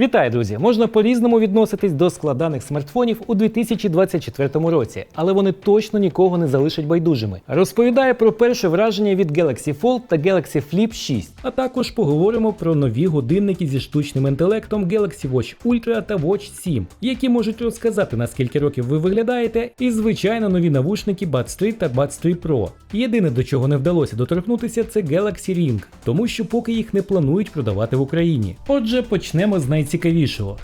Вітаю, друзі! Можна по-різному відноситись до складаних смартфонів у 2024 році, але вони точно нікого не залишать байдужими. Розповідаю про перше враження від Galaxy Fold та Galaxy Flip 6, а також поговоримо про нові годинники зі штучним інтелектом Galaxy Watch Ultra та Watch 7, які можуть розказати на скільки років ви виглядаєте, і звичайно нові навушники Buds 3 та Buds 3 Pro. Єдине до чого не вдалося доторкнутися, це Galaxy Ring, тому що поки їх не планують продавати в Україні. Отже, почнемо з найцікавішого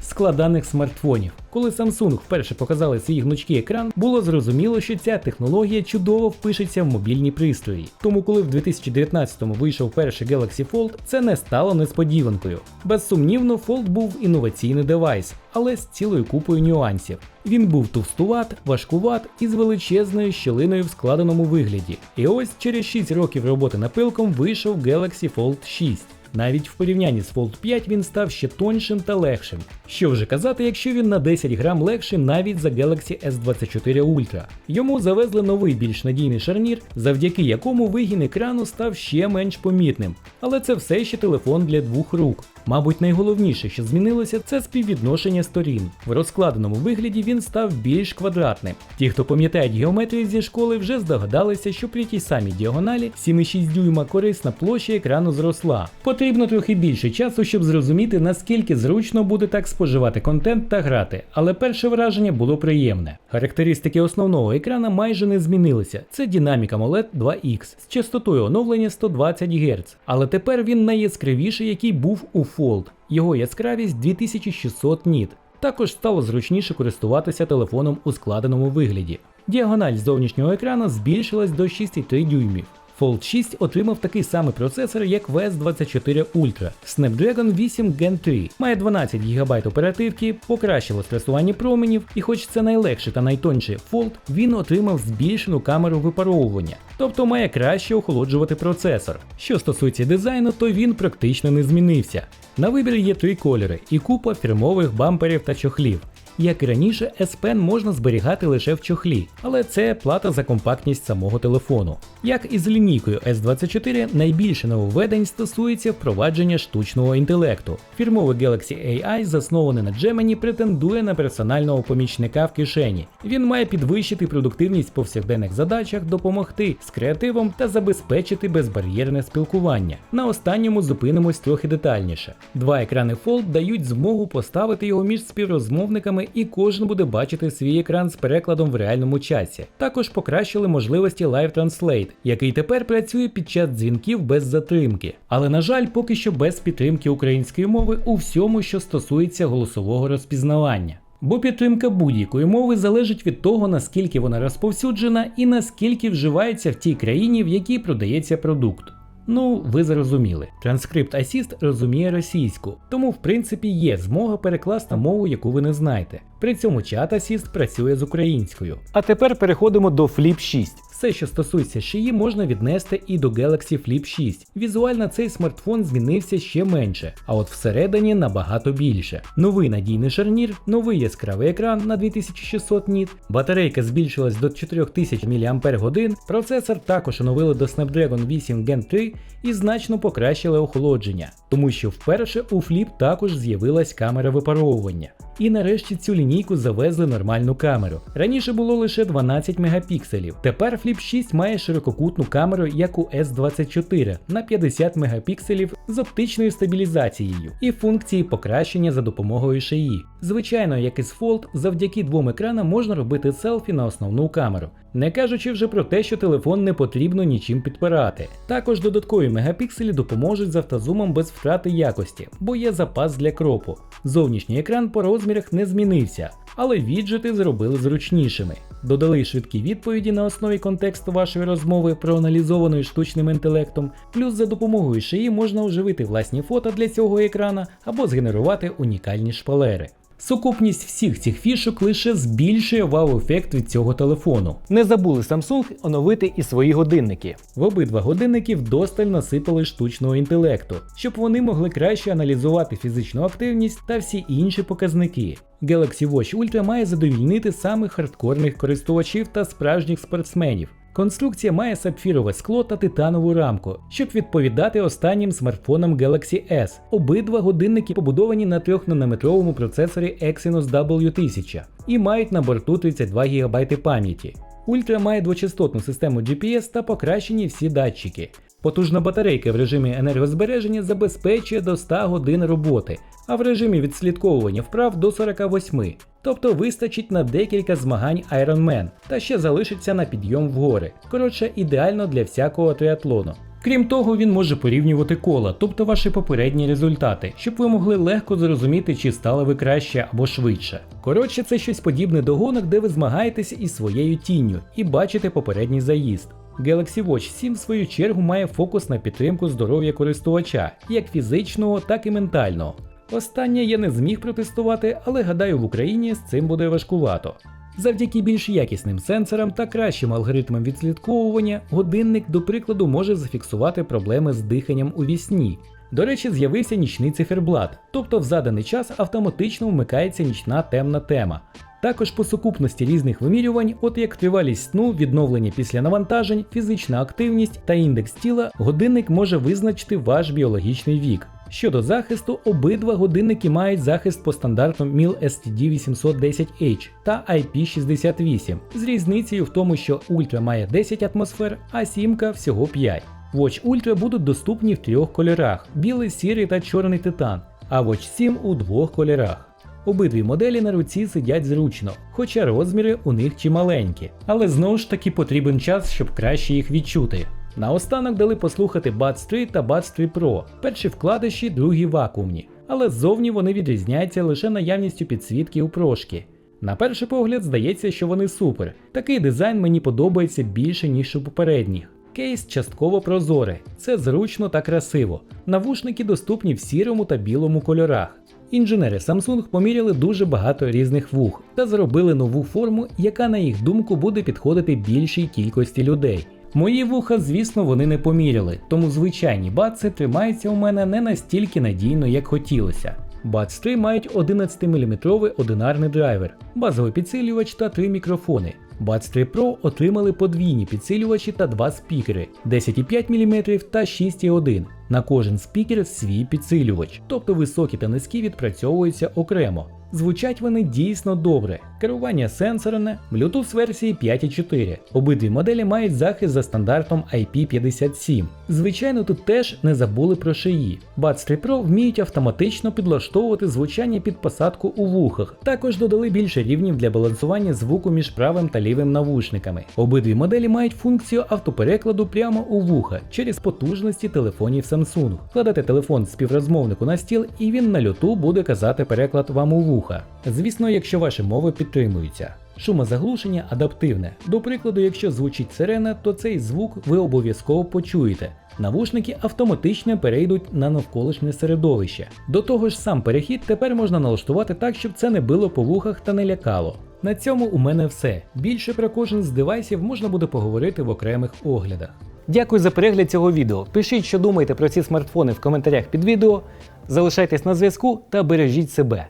складаних смартфонів. Коли Samsung вперше показали свій гнучкий екран, було зрозуміло, що ця технологія чудово впишеться в мобільні пристрої. Тому, коли в 2019-му вийшов перший Galaxy Fold, це не стало несподіванкою. Безсумнівно, Fold був інноваційний девайс, але з цілою купою нюансів. Він був товстуват, важкуват і з величезною щілиною в складеному вигляді. І ось через 6 років роботи напилком вийшов Galaxy Fold 6. Навіть в порівнянні з Fold 5 він став ще тоншим та легшим. Що вже казати, якщо він на 10 грам легший навіть за Galaxy S24 Ultra. Йому завезли новий більш надійний шарнір, завдяки якому вигін екрану став ще менш помітним. Але це все ще телефон для двох рук. Мабуть, найголовніше, що змінилося, це співвідношення сторін. В розкладеному вигляді він став більш квадратним. Ті, хто пам'ятають геометрію зі школи, вже здогадалися, що при тій самій діагоналі 7,6 дюйма корисна площа екрану зросла. Потрібно трохи більше часу, щоб зрозуміти, наскільки зручно буде так споживати контент та грати, але перше враження було приємне. Характеристики основного екрана майже не змінилися. Це Dynamic AMOLED 2X з частотою оновлення 120 Гц. Але тепер він найяскравіший, який був у Fold. Його яскравість 2600 ніт. Також стало зручніше користуватися телефоном у складеному вигляді. Діагональ зовнішнього екрану збільшилась до 6,3 дюймів. Fold 6 отримав такий самий процесор, як VS24 Ultra Snapdragon 8 Gen 3, має 12 ГБ оперативки, покращило стресування променів, і хоч це найлегший та найтонший Fold, він отримав збільшену камеру випаровування, тобто має краще охолоджувати процесор. Що стосується дизайну, то він практично не змінився. На вибір є три кольори і купа фірмових бамперів та чохлів. Як і раніше, S Pen можна зберігати лише в чохлі, але це плата за компактність самого телефону. Як і з лінійкою S24, найбільше нововведень стосується впровадження штучного інтелекту. Фірмовий Galaxy AI, заснований на Gemini, претендує на персонального помічника в кишені. Він має підвищити продуктивність в повсякденних задачах, допомогти з креативом та забезпечити безбар'єрне спілкування. На останньому зупинимось трохи детальніше. Два екрани Fold дають змогу поставити його між співрозмовниками і кожен буде бачити свій екран з перекладом в реальному часі. Також покращили можливості Live Translate, який тепер працює під час дзвінків без затримки. Але на жаль, поки що без підтримки української мови у всьому, що стосується голосового розпізнавання. Бо підтримка будь-якої мови залежить від того, наскільки вона розповсюджена і наскільки вживається в тій країні, в якій продається продукт. Ну, ви зрозуміли. Транскрипт Асіст розуміє російську, тому в принципі є змога перекласти мову, яку ви не знаєте. При цьому чат Асіст працює з українською. А тепер переходимо до Flip 6. Все, що стосується шиї, можна віднести і до Galaxy Flip 6. Візуально цей смартфон змінився ще менше, а от всередині набагато більше. Новий надійний шарнір, новий яскравий екран на 2600 ніт, батарейка збільшилась до 4000 мАч, процесор також оновили до Snapdragon 8 Gen 3 і значно покращили охолодження, тому що вперше у Flip також з'явилась камера випаровування. І нарешті цю лінійку завезли нормальну камеру. Раніше було лише 12 мегапікселів. Тепер Flip 6 має ширококутну камеру, як у S24 на 50 мегапікселів з оптичною стабілізацією і функції покращення за допомогою шиї. Звичайно, як і з Fold, завдяки двом екранам можна робити селфі на основну камеру. Не кажучи вже про те, що телефон не потрібно нічим підпирати. Також додаткові мегапікселі допоможуть з автозумом без втрати якості, бо є запас для кропу. Зовнішній екран по розмірах не змінився, але віджити зробили зручнішими. Додали швидкі відповіді на основі контексту вашої розмови, проаналізованої штучним інтелектом, плюс за допомогою шиї можна оживити власні фото для цього екрана або згенерувати унікальні шпалери. Сукупність всіх цих фішок лише збільшує вау-ефект від цього телефону. Не забули Samsung оновити і свої годинники. В обидва годинники вдосталь насипали штучного інтелекту, щоб вони могли краще аналізувати фізичну активність та всі інші показники. Galaxy Watch Ultra має задовільнити самих хардкорних користувачів та справжніх спортсменів. Конструкція має сапфірове скло та титанову рамку, щоб відповідати останнім смартфонам Galaxy S. Обидва годинники побудовані на 3-нанометровому процесорі Exynos W1000 і мають на борту 32 ГБ пам'яті. Ультра має двочастотну систему GPS та покращені всі датчики. Потужна батарейка в режимі енергозбереження забезпечує до 100 годин роботи, а в режимі відслідковування вправ до 48, тобто вистачить на декілька змагань Ironman та ще залишиться на підйом в гори. Коротше, ідеально для всякого триатлону. Крім того, він може порівнювати кола, тобто ваші попередні результати, щоб ви могли легко зрозуміти, чи стали ви краще або швидше. Коротше, це щось подібне до гонок, де ви змагаєтеся із своєю тінню і бачите попередній заїзд. Galaxy Watch 7 в свою чергу має фокус на підтримку здоров'я користувача, як фізичного, так і ментального. Останнє я не зміг протестувати, але гадаю, в Україні з цим буде важкувато. Завдяки більш якісним сенсорам та кращим алгоритмам відслідковування, годинник, до прикладу, може зафіксувати проблеми з диханням у вісні. До речі, з'явився нічний циферблат, тобто в заданий час автоматично вмикається нічна темна тема. Також по сукупності різних вимірювань, от як тривалість сну, відновлення після навантажень, фізична активність та індекс тіла, годинник може визначити ваш біологічний вік. Щодо захисту, обидва годинники мають захист по стандарту MIL STD 810H та IP68, з різницею в тому, що Ultra має 10 атмосфер, а сімка всього 5. Watch Ultra будуть доступні в трьох кольорах: білий, сірий та чорний титан, а Watch 7 у двох кольорах. Обидві моделі на руці сидять зручно, хоча розміри у них чималенькі, але знову ж таки потрібен час, щоб краще їх відчути. Наостанок дали послухати Buds 3 та Buds 3 Pro, перші вкладиші, другі вакуумні, але ззовні вони відрізняються лише наявністю підсвітки у прошки. На перший погляд здається, що вони супер. Такий дизайн мені подобається більше, ніж у попередніх. Кейс частково прозорий, це зручно та красиво. Навушники доступні в сірому та білому кольорах. Інженери Samsung поміряли дуже багато різних вух та зробили нову форму, яка, на їх думку, буде підходити більшій кількості людей. Мої вуха, звісно, вони не поміряли, тому звичайні баци тримаються у мене не настільки надійно, як хотілося. Buds 3 мають 11-мм одинарний драйвер, базовий підсилювач та три мікрофони. Buds 3 Pro отримали подвійні підсилювачі та два спікери 10,5 мм та 6,1 на кожен спікер свій підсилювач, тобто високі та низькі відпрацьовуються окремо. Звучать вони дійсно добре. Керування сенсорне, Bluetooth версії 5.4. Обидві моделі мають захист за стандартом IP57. Звичайно, тут теж не забули про шиї. Buds 3 Pro вміють автоматично підлаштовувати звучання під посадку у вухах. Також додали більше рівнів для балансування звуку між правим та лівим навушниками. Обидві моделі мають функцію автоперекладу прямо у вуха через потужності телефонів Samsung. Кладете телефон співрозмовнику на стіл, і він на люту буде казати переклад вам у вуха. Звісно, якщо ваші мови підтримуються. Шумозаглушення адаптивне. До прикладу, якщо звучить сирена, то цей звук ви обов'язково почуєте. Навушники автоматично перейдуть на навколишнє середовище. До того ж, сам перехід тепер можна налаштувати так, щоб це не било по вухах та не лякало. На цьому у мене все. Більше про кожен з девайсів можна буде поговорити в окремих оглядах. Дякую за перегляд цього відео. Пишіть, що думаєте про ці смартфони в коментарях під відео. Залишайтесь на зв'язку та бережіть себе.